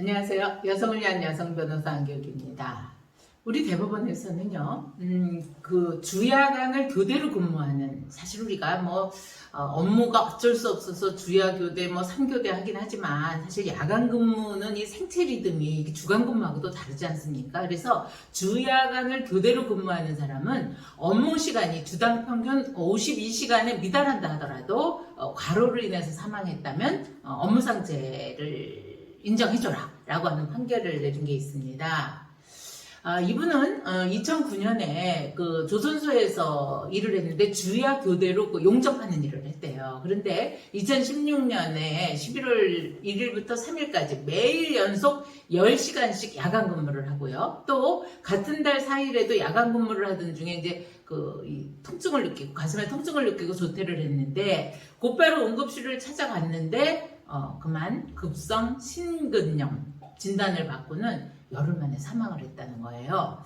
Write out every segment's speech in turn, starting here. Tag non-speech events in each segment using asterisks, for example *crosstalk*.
안녕하세요. 여성을 위한 여성 변호사 안교육입니다. 우리 대법원에서는요, 음, 그 주야간을 교대로 근무하는, 사실 우리가 뭐, 어, 업무가 어쩔 수 없어서 주야 교대, 뭐, 3교대 하긴 하지만, 사실 야간 근무는 이 생체 리듬이 주간 근무하고도 다르지 않습니까? 그래서 주야간을 교대로 근무하는 사람은 업무 시간이 주당 평균 52시간에 미달한다 하더라도, 어, 과로로 인해서 사망했다면, 어, 업무상재를 인정해줘라 라고 하는 판결을 내준 게 있습니다. 아, 이분은 2009년에 그 조선소에서 일을 했는데 주야 교대로 그 용접하는 일을 했대요. 그런데 2016년에 11월 1일부터 3일까지 매일 연속 10시간씩 야간 근무를 하고요. 또 같은 달 4일에도 야간 근무를 하던 중에 이제 그이 통증을 느끼고 가슴에 통증을 느끼고 조퇴를 했는데 곧바로 응급실을 찾아갔는데 어, 그만 급성 심근염 진단을 받고는 열흘 만에 사망을 했다는 거예요.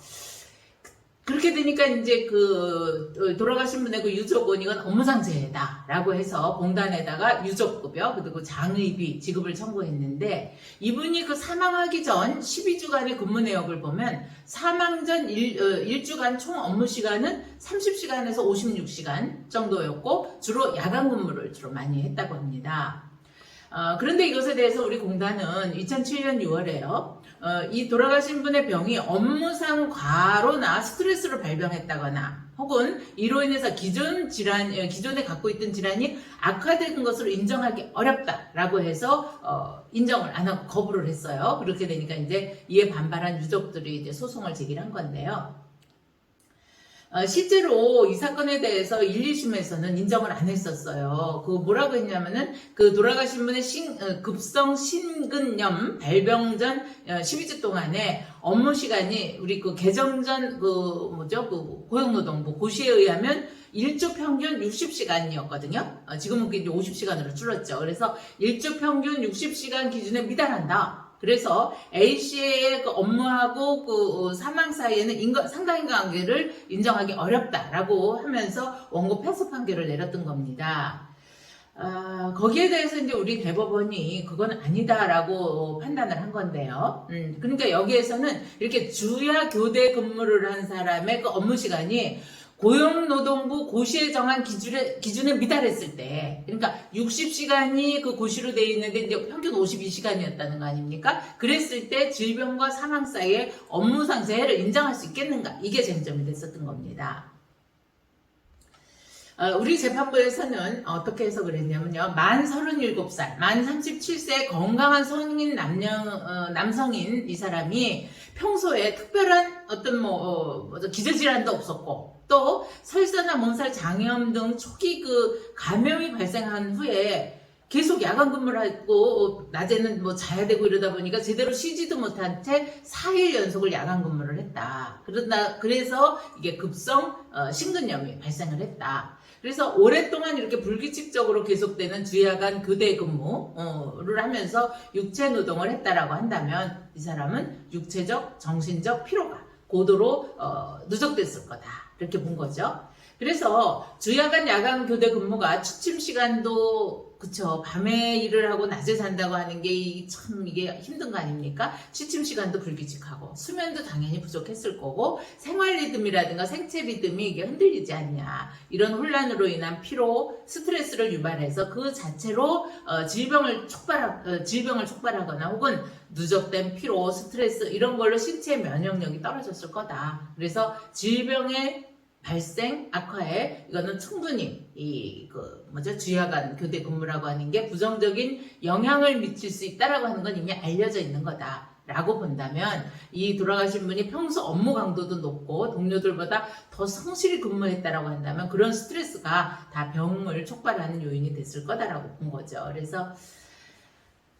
그렇게 되니까 이제 그 어, 돌아가신 분의 그 유족은 이건 업무상재다라고 해서 공단에다가 유족급여 그리고 장의비 지급을 청구했는데 이분이 그 사망하기 전 12주간의 근무 내역을 보면 사망 전 1, 어, 1주간 총 업무 시간은 30시간에서 56시간 정도였고 주로 야간 근무를 주로 많이 했다고 합니다. 어, 그런데 이것에 대해서 우리 공단은 2007년 6월에요. 어, 이 돌아가신 분의 병이 업무상 과로나 스트레스로 발병했다거나 혹은 이로 인해서 기존 질환, 어, 기존에 갖고 있던 질환이 악화된 것으로 인정하기 어렵다라고 해서 어, 인정을 안 하고 거부를 했어요. 그렇게 되니까 이제 이에 반발한 유족들이 이제 소송을 제기한 건데요. 어, 실제로 이 사건에 대해서 1, 2심에서는 인정을 안 했었어요. 그 뭐라고 했냐면은 그 돌아가신 분의 신- 어, 급성 심근염 발병 전 어, 12주 동안에 업무 시간이 우리 그 개정 전 그 뭐죠 그 고용노동부 고시에 의하면 일주 평균 60시간이었거든요. 어, 지금은 그게 이제 50시간으로 줄었죠. 그래서 일주 평균 60시간 기준에 미달한다. 그래서 A씨의 그 업무하고 그 사망 사이에는 인과, 상당히 관계를 인정하기 어렵다라고 하면서 원고 패소 판결을 내렸던 겁니다. 아, 거기에 대해서 이제 우리 대법원이 그건 아니다라고 판단을 한 건데요. 음, 그러니까 여기에서는 이렇게 주야 교대 근무를 한 사람의 그 업무 시간이 고용노동부 고시에 정한 기준에, 기준에 미달했을 때, 그러니까 60시간이 그 고시로 돼 있는데 이제 평균 52시간이었다는 거 아닙니까? 그랬을 때 질병과 사망 사이에 업무상 재해를 인정할 수 있겠는가? 이게 쟁점이 됐었던 겁니다. 어, 우리 재판부에서는 어떻게 해석을 했냐면요. 만 37살, 만 37세 건강한 성인 남녀, 어, 남성인 이 사람이 평소에 특별한 어떤 뭐, 어, 기저질환도 없었고, 또 설사나 몸살 장염 등 초기 그 감염이 발생한 후에 계속 야간 근무를 하고 낮에는 뭐 자야 되고 이러다 보니까 제대로 쉬지도 못한 채 4일 연속을 야간 근무를 했다. 그러다 그래서 이게 급성 어, 심근염이 발생을 했다. 그래서 오랫동안 이렇게 불규칙적으로 계속되는 주야간 교대 근무를 하면서 육체 노동을 했다라고 한다면 이 사람은 육체적, 정신적 피로가 고도로 어, 누적됐을 거다. 이렇게 본 거죠. 그래서 주야간 야간 교대 근무가 취침 시간도 그쵸 밤에 일을 하고 낮에 잔다고 하는 게 참 이게 힘든 거 아닙니까? 취침 시간도 불규칙하고 수면도 당연히 부족했을 거고 생활 리듬이라든가 생체 리듬이 이게 흔들리지 않냐 이런 혼란으로 인한 피로 스트레스를 유발해서 그 자체로 어, 질병을 촉발 어, 질병을 촉발하거나 혹은 누적된 피로 스트레스 이런 걸로 신체 면역력이 떨어졌을 거다. 그래서 질병의 발생 악화에 이거는 충분히 이 그 뭐죠 주야간 교대 근무라고 하는 게 부정적인 영향을 미칠 수 있다라고 하는 건 이미 알려져 있는 거다 라고 본다면 이 돌아가신 분이 평소 업무 강도도 높고 동료들보다 더 성실히 근무했다라고 한다면 그런 스트레스가 다 병을 촉발하는 요인이 됐을 거다라고 본 거죠. 그래서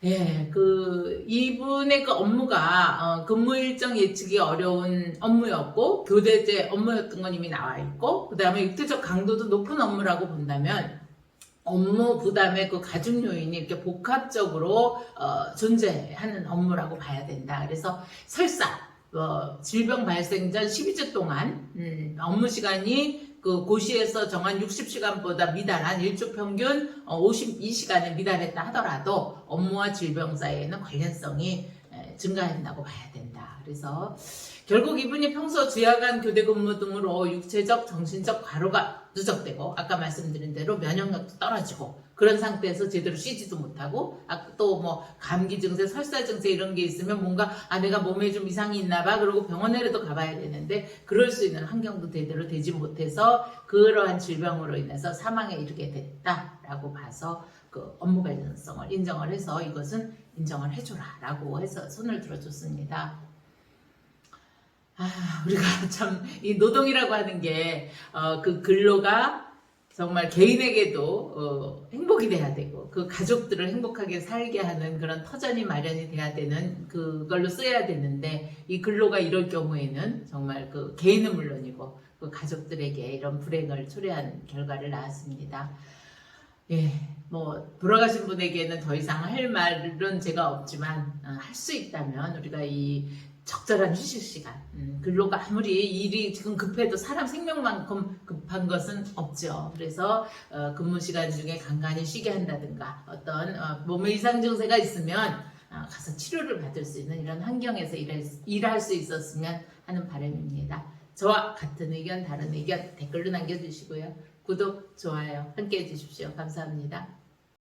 예, 그 이분의 그 업무가 어, 근무 일정 예측이 어려운 업무였고 교대제 업무였던 건 이미 나와 있고 그 다음에 육체적 강도도 높은 업무라고 본다면 업무 부담의 그 가중 요인이 이렇게 복합적으로 어, 존재하는 업무라고 봐야 된다. 그래서 설사 어, 질병 발생 전 12주 동안 음, 업무 시간이 그 고시에서 정한 60시간보다 미달한 일주 평균 52시간에 미달했다 하더라도 업무와 질병 사이에는 관련성이 에, 증가한다고 봐야 된다. 그래서 결국 이분이 평소 주야간 교대 근무 등으로 육체적, 정신적 과로가 누적되고 아까 말씀드린 대로 면역력도 떨어지고 그런 상태에서 제대로 쉬지도 못하고 또 뭐 감기 증세, 설사 증세 이런 게 있으면 뭔가 아 내가 몸에 좀 이상이 있나 봐 그러고 병원에라도 가봐야 되는데 그럴 수 있는 환경도 제대로 되지 못해서 그러한 질병으로 인해서 사망에 이르게 됐다라고 봐서 그 업무 관련성을 인정을 해서 이것은 인정을 해줘라라고 해서 손을 들어줬습니다. 아, 우리가 *laughs* 참 이 노동이라고 하는 게 어, 그 근로가 정말 개인에게도 어, 행복이 돼야 되고 그 가족들을 행복하게 살게 하는 그런 터전이 마련이 돼야 되는 그걸로 써야 되는데 이 근로가 이럴 경우에는 정말 그 개인은 물론이고 그 가족들에게 이런 불행을 초래한 결과를 낳았습니다. 예, 뭐 돌아가신 분에게는 더 이상 할 말은 제가 없지만 어, 할수 있다면 우리가 이 적절한 휴식 시간, 음, 근로가 아무리 일이 지금 급해도 사람 생명만큼 급한 것은 없죠. 그래서 어, 근무 시간 중에 간간히 쉬게 한다든가 어떤 어, 몸에 이상 증세가 있으면 어, 가서 치료를 받을 수 있는 이런 환경에서 일할, 수- 일할 수 있었으면 하는 바람입니다. 저와 같은 의견, 다른 의견 댓글로 남겨주시고요. 구독, 좋아요 함께 해주십시오. 감사합니다.